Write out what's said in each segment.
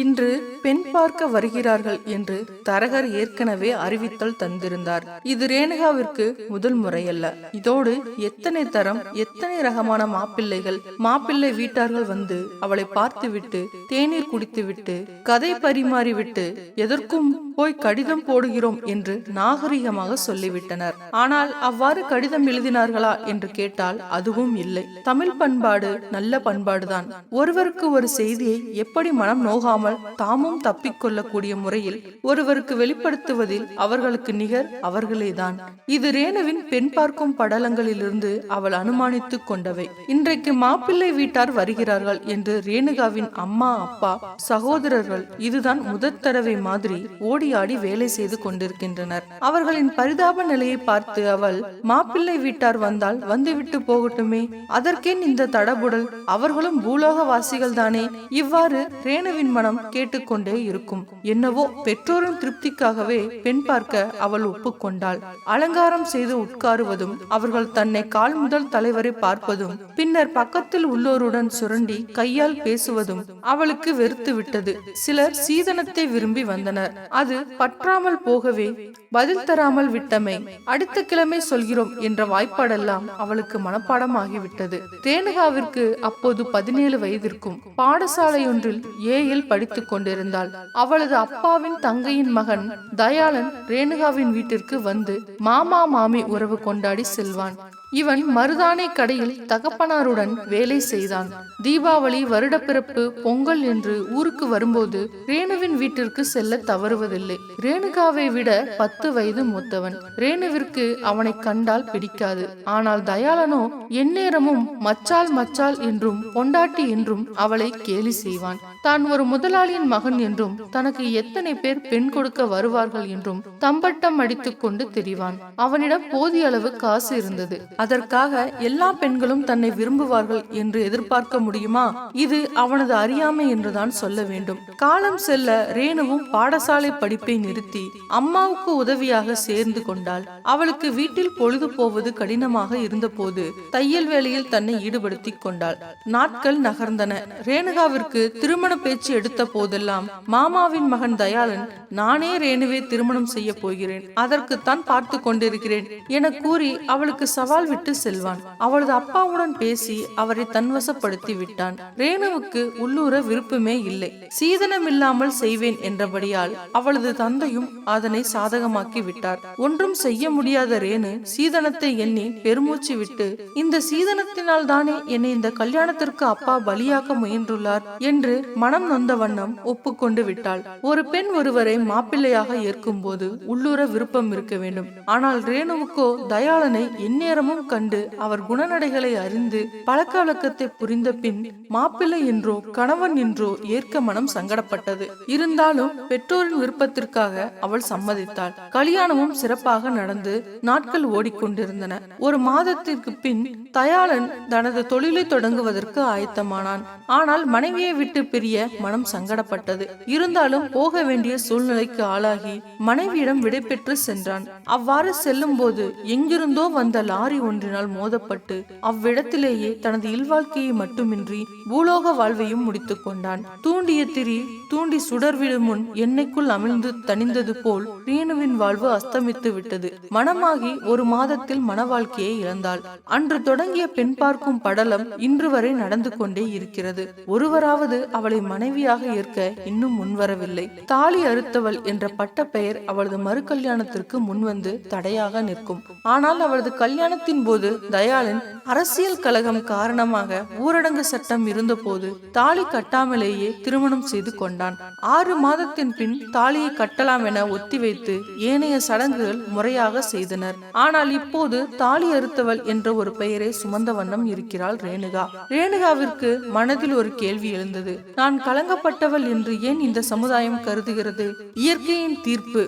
இன்று பெண் பார்க்க வருகிறார்கள் என்று தரகர் ஏற்கனவே அறிவித்தல் தந்திருந்தார். இது ரேணுகாவிற்கு முதல் முறையல்ல. இதோடு எத்தனை தரம் எத்தனை ரகமான மாப்பிள்ளைகள் மாப்பிள்ளை வீட்டார்கள் வந்து அவளை பார்த்துவிட்டு தேநீர் குடித்துவிட்டு கதை பரிமாறிவிட்டு எதற்கும் போய் கடிதம் போடுகிறோம் என்று நாகரிகமாக சொல்லிவிட்டனர். ஆனால் அவ்வாறு கடிதம் எழுதினார்களா என்று கேட்டால் அதுவும் இல்லை. தமிழ் பண்பாடு நல்ல பண்பாடுதான். ஒருவருக்கு ஒரு செய்தியை எப்படி மனம் நோகாமல் தாமும் தப்பிக்கொள்ளக்கூடிய முறையில் ஒருவருக்கு வெளிப்படுத்துவதில் அவர்களுக்கு நிகர் அவர்களேதான். இது ரேணுவின் பெண் பார்க்கும் படலங்களிலிருந்து அவள் அனுமானித்துக் கொண்டவை. இன்றைக்கு மாப்பிள்ளை வீட்டார் வருகிறார்கள் என்று ரேணுகாவின் அம்மா அப்பா சகோதரர்கள் இதுதான் முதற் தடவை மாதிரி ஓடி ஆடி வேலை செய்து கொண்டிருக்கின்றனர். அவர்களின் பரிதாப நிலையை பார்த்து அவள் மாப்பிள்ளை வீட்டார் வந்தால் வந்துவிட்டு போகட்டுமே. அதற்கேன் இந்த தடபுடல். அவர்களும் பூலோகவாசிகள் தானே இவ்வாறு ரேணுவின் மனம் மனம் கேட்டுக்கொண்டே இருக்கும். என்னவோ பெற்றோரின் திருப்திக்காகவே பெண் பார்க்க அவள் ஒப்புக்கொண்டாள். அலங்காரம் செய்து உட்காருவதும் அவர்கள் தன்னை கால் முதல் தலைவரை பார்ப்பதும் பின்னர் பக்கத்தில் உள்ளோருடன் சுரண்டி கையால் பேசுவதும் அவளுக்கு வெறுத்து விட்டது. சிலர் சீதனத்தை விரும்பி வந்தனர். அது பற்றாமல் போகவே பதில் தராமல் விட்டமை அடுத்த கிழமை சொல்கிறோம் என்ற வாய்ப்பாடெல்லாம் அவளுக்கு மனப்பாடமாகிவிட்டது. ரேணுகாவிற்கு அப்போது பதினேழு வயதிற்கும் பாடசாலையொன்றில் ஏயில் படி படித்துக் கொண்டிருந்தாள். அவளது அப்பாவின் தங்கையின் மகன் தயாளன் ரேணுகாவின் வீட்டிற்கு வந்து மாமா மாமி உறவு கொண்டாடி செல்வான். இவன் மருதானை கடையில் தகப்பனாருடன் வேலை செய்தான். தீபாவளி வருடப்பிறப்பு பொங்கல் என்று ஊருக்கு வரும்போது ரேணுவின் வீட்டிற்கு செல்ல தவறுவதில்லை. ரேணுகாவை விட பத்து வயது மூத்தவன். ரேணுவிற்கு அவனை கண்டால் பிடிக்காது. ஆனால் தயாளனோ எந்நேரமும் மச்சால் மச்சால் என்றும் பொண்டாட்டி என்றும் அவளை கேலி செய்வான். தான் ஒரு முதலாளியின் மகன் என்றும் தனக்கு எத்தனை பேர் பெண் கொடுக்க வருவார்கள் என்றும் தம்பட்டம் அடித்துக் கொண்டு தெரிவான். அவனிடம் போதிய அளவு காசு இருந்தது. அதற்காக எல்லா பெண்களும் தன்னை விரும்புவார்கள் என்று எதிர்பார்க்க முடியுமா? இது அவனது அறியாமை என்றுதான் சொல்ல வேண்டும். காலம் செல்ல ரேணுவும் பாடசாலை படிப்பை நிறுத்தி அம்மாவுக்கு உதவியாக சேர்ந்து கொண்டாள். அவளுக்கு வீட்டில் பொழுது போவது கடினமாக இருந்தபோது தையல் வேலையில் தன்னை ஈடுபடுத்திக் கொண்டாள். நாட்கள் நகர்ந்தன. ரேணுகாவிற்கு திருமண திருமண பேச்சு எடுத்த போதெல்லாம் மாமாவின் மகன் தயாளன் நானே ரேணுவே திருமணம் செய்ய போகிறேன். அதற்குத்தான் பார்த்து கொண்டிருக்கிறேன் என கூறி அவளுக்கு சவால் விட்டு செல்வான். அவளது அப்பாவுடன் பேசி அவரை தன்வசப்படுத்தி விட்டான். ரேணுவுக்கு உள்ளூர விருப்பமே இல்லை. சீதனம் இல்லாமல் செய்வேன் என்றபடியால் அவளது தந்தையும் அதனை சாதகமாக்கி விட்டார். ஒன்றும் செய்ய முடியாத ரேணு சீதனத்தை எண்ணி பெருமூச்சு விட்டு இந்த சீதனத்தினால் தானே என்னை இந்த கல்யாணத்திற்கு அப்பா பலியாக்க முயன்றுள்ளார் என்று மனம் நொந்த வண்ணம் ஒப்புக்கொண்டு விட்டாள். ஒரு பெண் ஒருவரை மாப்பிள்ளையாக ஏற்கும் போது உள்ளூர விருப்பம் இருக்க வேண்டும். ஆனால் ரேணுவுக்கோ தயாளனை எந்நேரமும் கண்டு அவர் குணநடைகளை அறிந்து பழக்க வழக்கத்தை புரிந்த பின் மாப்பிள்ளை என்றோ கணவன் என்றோ ஏற்க மனம் சங்கடப்பட்டது. இருந்தாலும் பெற்றோரின் விருப்பத்திற்காக அவள் சம்மதித்தாள். கல்யாணமும் சிறப்பாக நடந்து நாட்கள் ஓடிக்கொண்டிருந்தன. ஒரு மாதத்திற்கு பின் தயாளன் தனது தொழிலை தொடங்குவதற்கு ஆயத்தமானான். ஆனால் மனைவியை விட்டு பிரிய மனம் சங்கடப்பட்டது. இருந்தாலும் போக வேண்டிய சூழ்நிலைக்கு ஆளாகி மனைவியிடம் விடைபெற்று சென்றான். அவ்வாறு செல்லும் போது எங்கிருந்தோ வந்த லாரி ஒன்றினால் மோதப்பட்டு அவ்விடத்திலேயே தனது இல்வாழ்க்கையை மட்டுமின்றி பூலோக வாழ்வையும் முடித்துக் கொண்டான். தூண்டிய திரி தூண்டி சுடர்விடும் முன் எண்ணெய்க்குள் அமிழ்ந்து தணிந்தது போல் ரீனுவின் வாழ்வு அஸ்தமித்து விட்டது. மனமாகி ஒரு மாதத்தில் மன வாழ்க்கையை இழந்தாள். அன்று தொடங்கிய பெண் பார்க்கும் படலம் இன்று வரை நடந்து கொண்டே இருக்கிறது. ஒருவராவது அவளை மனைவியாக ஏற்க இன்னும் முன்வரவில்லை. தாலி அறுத்தவள் என்ற பட்ட பெயர் அவளது மறு கல்யாணத்திற்கு முன்வந்து தடையாக நிற்கும். ஆனால் அவளது கல்யாணத்தின் போது தயாளன் அரசியல் கழகம் காரணமாக ஊரடங்கு சட்டம் இருந்தபோது தாலி கட்டாமலேயே திருமணம் செய்து கொண்டான். ஆறு மாதத்தின் பின் தாலியை கட்டலாம் என ஒத்திவைத்து ஏனைய சடங்குகள் முறையாக செய்தனர். ஆனால் இப்போது தாலி அறுத்தவள் என்ற ஒரு பெயரை சுமந்த வண்ணம் இருக்கிறாள் ரேணுகா. ரேணுகாவிற்கு மனதில் ஒரு கேள்வி எழுந்தது. நான் கலங்கப்பட்டவள் என்று ஏன் இந்த சமுதாயம் கருதுகிறது? இயற்கையின் தீர்ப்பு.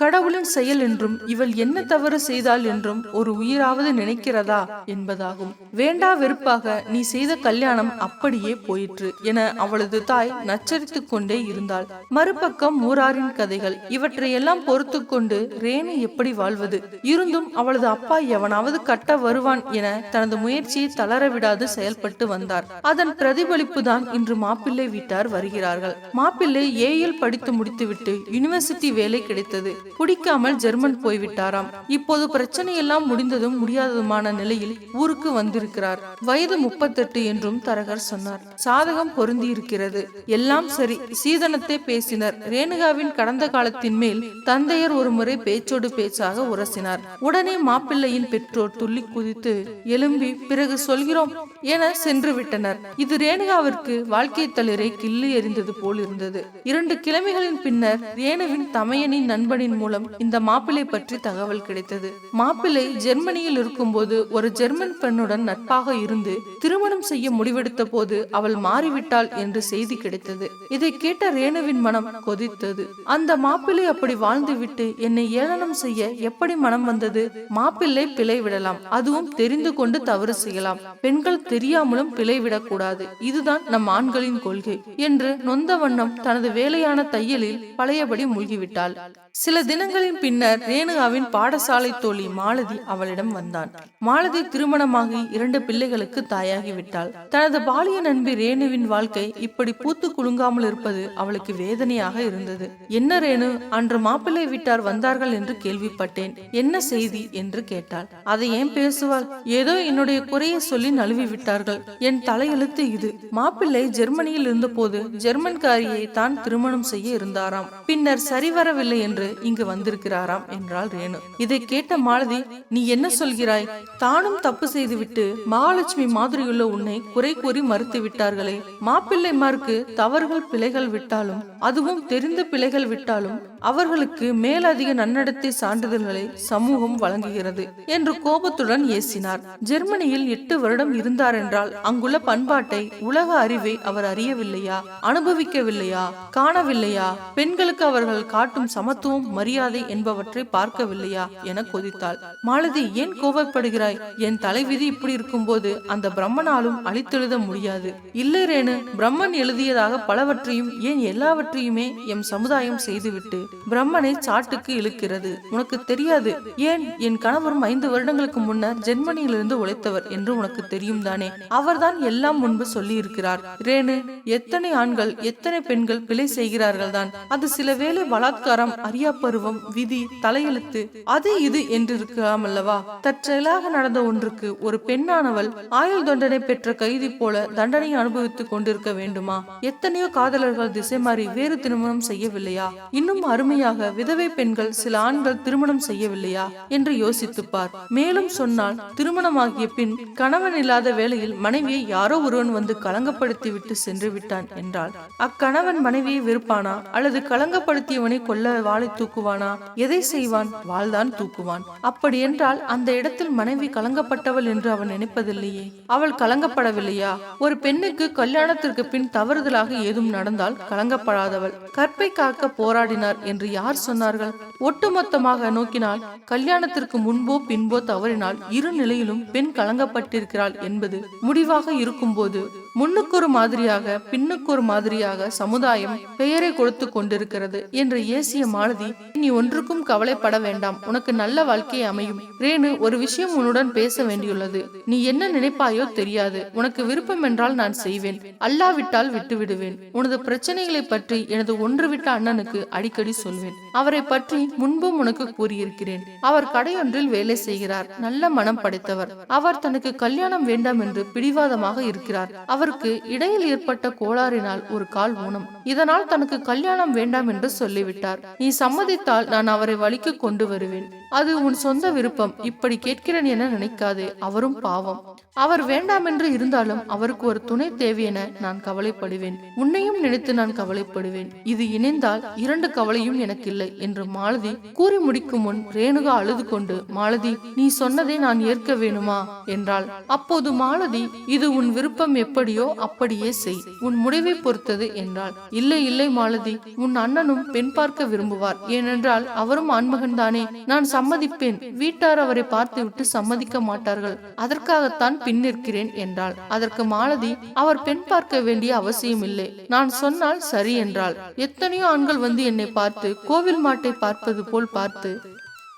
கடவுளின் செயல் என்றும் இவள் என்ன தவறு செய்தாள் என்றும் ஒரு உயிராவது நினைக்கிறதா என்பதாகும். வேண்டா வெறுப்பாக நீ செய்த கல்யாணம் அப்படியே போயிற்று என அவளது தாய் நச்சரித்துக் கொண்டே இருந்தாள். மறுபக்கம் மூராரின் கதைகள். இவற்றையெல்லாம் பொறுத்து கொண்டு ரேணு எப்படி வாழ்வது? இருந்தும் அவளது அப்பா எவனாவது கட்ட வருவான் என தனது முயற்சியை தளர விடாது செயல்பட்டு வந்தார். அதன் பிரதிபலிப்பு தான் இன்று மாப்பிள்ளை வீட்டார் வருகிறார்கள். மாப்பிள்ளை ஏயில் படித்து முடித்துவிட்டு யூனிவர்சிட்டி வேலை கிடைத்தது. பிடிக்காமல் ஜெர்மன் போய்விட்டாராம். இப்போது பிரச்சனை எல்லாம் முடிந்ததும் முடியாததுமான நிலையில் ஊருக்கு வந்திருக்கிறார். வயது முப்பத்தெட்டு என்றும் தரகர் சொன்னார். சாதகம் பொருந்தி இருக்கிறது எல்லாம் சரி. சீதனத்தை பேசினர். ரேணுகாவின் கடந்த காலத்தின் மேல் தந்தையர் ஒரு முறை பேச்சோடு பேச்சாக உரசினார். உடனே மாப்பிள்ளையின் பெற்றோர் துள்ளி குதித்து எழும்பி பிறகு சொல்கிறோம். என சென்று விட்டனர் இது ரேணுகாவிற்கு வாழ்க்கை தளிரை கிள்ளி எறிந்தது போல் இருந்தது இரண்டு கிழமைகளின் பின்னர் ரேணுவின் தமையனின் நண்பனின் மூலம் இந்த மாப்பிள்ளை பற்றி தகவல் கிடைத்தது. மாப்பிள்ளை ஜெர்மனியில் இருக்கும்போது ஒரு ஜெர்மன் பெண்ணுடன் நட்பாக இருந்து திருமணம் செய்ய முடிவெடுத்த போது அவள் மாறிவிட்டாள் என்று செய்தி கிடைத்தது. இதை கேட்ட ரேணுவின் மனம் கொதித்தது. அந்த மாப்பிள்ளை அப்படி வாழ்ந்துவிட்டு என்னை ஏளனம் செய்ய எப்படி மனம் வந்தது? மாப்பிள்ளை பிழை விடலாம் அதுவும் தெரிந்து கொண்டு தவறு செய்யலாம். பெண்கள் தெரியாமலும் பிழை கூடாது இதுதான் நம் ஆண்களின் கொள்கை என்று நொந்த வண்ணம் தனது வேலையான தையலில் பழையபடி மூழ்கிவிட்டாள். சில தினங்களின் பின்னர் ரேணுகாவின் பாடசாலை தோழி மாலதி அவளிடம் வந்தான். மாலதி திருமணமாகி இரண்டு பிள்ளைகளுக்கு தாயாகி விட்டாள் தனது பாலிய நண்பி ரேணுவின் வாழ்க்கை இப்படி பூத்து குலுங்காமல் இருப்பது அவளுக்கு வேதனையாக இருந்தது. என்ன ரேணு அன்று மாப்பிள்ளை வீட்டார் வந்தார்கள் என்று கேள்விப்பட்டேன். என்ன செய்தி? என்று கேட்டாள். அதை ஏன் பேசுவாள் ஏதோ என்னுடைய குறையை சொல்லி நழுவி விட்டார்கள். என் தலையெழுத்து இது. மாப்பிள்ளை ஜெர்மனியில் இருந்தபோது ஜெர்மன்காரியை தான் திருமணம் செய்ய இருந்தாராம். பின்னர் சரிவரவில்லை என்று இங்கு வந்திருக்கிறாராம் என்றாள் ரேணு. இதை கேட்ட மாலதி நீ என்ன சொல்கிறாய்? தானும் தப்பு செய்துவிட்டு மகாலட்சுமி மாதிரியுள்ள உன்னை குறை கூறி மறுத்து விட்டார்களே. மாப்பிள்ளைமாருக்கு தவறுகள் பிழைகள் விட்டாலும் அதுவும் தெரிந்த பிழைகள் விட்டாலும் அவர்களுக்கு மேலதிக நன்னடத்தை சான்றிதழ்களை சமூகம் வழங்குகிறது என்று கோபத்துடன் ஏசினார். ஜெர்மனியில் எட்டு வருடம் இருந்தார் என்றால் அங்குள்ள பண்பாட்டை உலக அறிவை அவர் அறியவில்லையா? அனுபவிக்கவில்லையா? காணவில்லையா? பெண்களுக்கு அவர்கள் காட்டும் சமத்துவம் தத்துவம் மரியாதை என்பவற்றை பார்க்கவில்லையா என கொதித்தாள். மாலதி ஏன் கோபப்படுகிறாய் என் தலைவிதி இப்படி இருக்கும்போது அந்த பிரம்மனாலும் அழித்தெழுத முடியாது. இல்லை ரேணு பிரம்மன் எழுதியதாக பலவற்றையும் ஏன் எல்லாவற்றையுமே எம் சமுதாயம் செய்துவிட்டு பிரம்மனை சாட்டுக்கு இழுக்கிறது? உனக்கு தெரியாது. ஏன் என் கணவரும் ஐந்து வருடங்களுக்கு முன்னர் ஜெர்மனியிலிருந்து உழைத்தவர் என்று உனக்கு தெரியும் தானே? அவர்தான் எல்லாம் முன்பு சொல்லி இருக்கிறார் ரேணு எத்தனை ஆண்கள் எத்தனை பெண்கள் பிழை செய்கிறார்கள் தான் அது சில வேளை பலாத்காரம் அறிய பருவம் விதி தலையெழுத்து அது இது என்றிருக்கலாம் அல்லவா தற்செயலாக நடந்த ஒன்றுக்கு ஒரு பெண்ணானவள் ஆயுள் தண்டனை பெற்ற கைதி போல தண்டனை அனுபவித்துக் கொண்டிருக்க வேண்டுமா? எத்தனையோ காதலர்கள் திசை மாறி வேறு திருமணம் செய்யவில்லையா? இன்னும் அருமையாக விதவை பெண்கள் சில ஆண்கள் திருமணம் செய்யவில்லையா? என்று யோசித்துப்பார் மேலும் சொன்னால் திருமணமாகிய பின் கணவன் இல்லாத வேளையில் மனைவியை யாரோ ஒருவன் வந்து களங்கப்படுத்தி விட்டு சென்று விட்டான் என்றால் அக்கணவன் மனைவியை வெறுப்பானா? அல்லது களங்கப்படுத்தியவனை கொல்ல வாளை தூக்குவானா? எதை செய்வான்? வாழ்தான் தூக்குவான். அப்படி என்றால் அந்த இடத்தில் மனைவி கலங்கப்பட்டவள் என்று அவன் நினைப்பதில்லையே. அவள் கலங்கப்படவில்லையா? ஒரு பெண்ணுக்கு கல்யாணத்திற்கு பின் தவறுதலாக ஏதும் நடந்தால் கலங்கப்படாதவள். கற்பை காக்க போராடினார் என்று யார் சொன்னார்கள்? ஒட்டுமொத்தமாக நோக்கினால் கல்யாணத்திற்கு முன்போ பின்போ தவறினால் இரு நிலையிலும் பெண் கலங்கப்பட்டிருக்கிறாள் என்பது முடிவாக இருக்கும்போது முன்னுக்கொரு மாதிரியாக பின்னுக்கொரு மாதிரியாக சமுதாயம் பெயரை கொடுத்து கொண்டிருக்கிறது என்று ஏசிய மாலதி நீ ஒன்றுக்கும் கவலைப்பட வேண்டாம். உனக்கு நல்ல வாழ்க்கை அமையும். ரேணு ஒரு விஷயம் உன்னுடன் பேச வேண்டியுள்ளது. நீ என்ன நினைப்பாயோ தெரியாது. உனக்கு விருப்பம் என்றால் நான் செய்வேன். அல்லாவிட்டால் விட்டுவிடுவேன். உனது பிரச்சனைகளை பற்றி எனது ஒன்றுவிட்ட அண்ணனுக்கு அடிக்கடி சொல்வேன். அவரை பற்றி முன்பும் உனக்கு கூறியிருக்கிறேன். அவர் கடையொன்றில் வேலை செய்கிறார். நல்ல மனம் படைத்தவர். அவர் தனக்கு கல்யாணம் வேண்டாம் என்று பிடிவாதமாக இருக்கிறார். அவருக்கு இடையில் ஏற்பட்ட கோளாறினால் ஒரு கால் ஊனம். இதனால் தனக்கு கல்யாணம் வேண்டாம் என்று சொல்லிவிட்டார். நீ சம்மதித்தால் நான் அவரை வழிக்கு கொண்டு வருவேன். அது உன் சொந்த விருப்பம். இப்படி கேட்கிறேன் என நினைக்காதே. அவரும் பாவம். அவர் வேண்டாம் என்று இருந்தாலும் அவருக்கு ஒரு துணை தேவை என நான் கவலைப்படுவேன். உன்னையும் நினைத்து நான் கவலைப்படுவேன். இது இணைந்தால் இரண்டு கவலையும் எனக்கு இல்லை என்று மாலதி கூறி முடிக்கும் முன் ரேணுகா அழுது கொண்டு மாலதி நீ சொன்னதை நான் ஏற்க வேணுமா? என்றாள். அப்போது மாலதி இது உன் விருப்பம் எப்படியோ அப்படியே செய். உன் முடிவை பொறுத்தது என்றாள். இல்லை இல்லை மாலதி. உன் அண்ணனும் பெண் பார்க்க விரும்புவார். ஏனென்றால் அவரும் ஆண்மகன் தானே நான் சம்மதிப்பேன். வீட்டார் அவரை பார்த்துவிட்டு சம்மதிக்க மாட்டார்கள். அதற்காகத்தான் பின் நிற்கிறேன் என்றாள். அதற்கு மாலதி அவர் பெண் பார்க்க வேண்டிய அவசியம் இல்லை நான் சொன்னால் சரி என்றாள். எத்தனையோ ஆண்கள் வந்து என்னை பார்த்து கோவில் மாட்டை பார்ப்பது போல் பார்த்து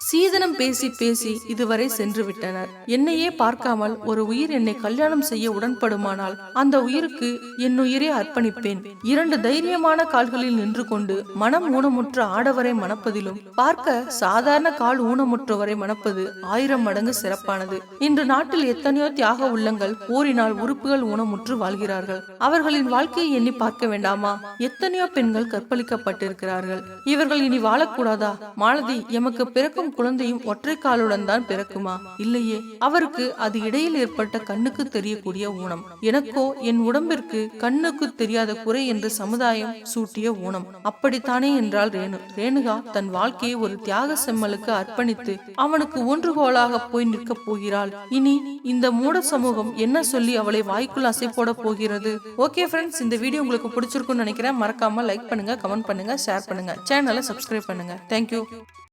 சீதனம் பேசி பேசி இதுவரை சென்று விட்டனர் என்னையே பார்க்காமல் ஒரு உயிர் என்னை கல்யாணம் செய்ய உடன்படுமானால் அந்த உயிருக்கு என் உயிரை அர்ப்பணிப்பேன். இரண்டு தைரியமான கால்களில் நின்று கொண்டு மனம் ஊனமுற்ற ஆடவரை மணப்பதிலும் பார்க்க சாதாரண கால் ஊனமுற்றவரை மணப்பது ஆயிரம் மடங்கு சிறப்பானது. இன்று நாட்டில் எத்தனையோ தியாக உள்ளங்கள் போரினால் உறுப்புகள் ஊனமுற்று வாழ்கிறார்கள். அவர்களின் வாழ்க்கையை எண்ணி பார்க்க வேண்டாமா? எத்தனையோ பெண்கள் கற்பழிக்கப்பட்டிருக்கிறார்கள். இவர்கள் இனி வாழக்கூடாதா? மாலதி எமக்கு பிறக்கும் குழந்தையும் ஒற்றை காலுடன் தான் பிறக்குமா? இல்லையே. அவருக்கு அது இடையில் ஏற்பட்ட கண்ணுக்கு தெரியக்கூடிய ஊனம். எனக்கோ என் உடம்பிற்கு கண்ணுக்கு தெரியாத குறை என்று சமுதாயம் சூட்டிய ஊனம். அப்படித்தானே என்றால் ரேணு. ரேணுகா தன் வாழ்க்கையை ஒரு தியாக செம்மலுக்கு அர்ப்பணித்து அவனுக்கு ஒன்றுகோலாக போய் நிற்கப் போகிறாள். இனி இந்த மூட சமூகம் என்ன சொல்லி அவளை வாய்க்குள் அசை போட போகிறது? ஓகே ஃப்ரெண்ட்ஸ் இந்த வீடியோ உங்களுக்கு பிடிச்சிருக்கும்னு நினைக்கிறேன். மறக்காம லைக் பண்ணுங்க கமெண்ட் பண்ணுங்க ஷேர் பண்ணுங்க. சேனலை சப்ஸ்கிரைப் பண்ணுங்க. தேங்க்யூ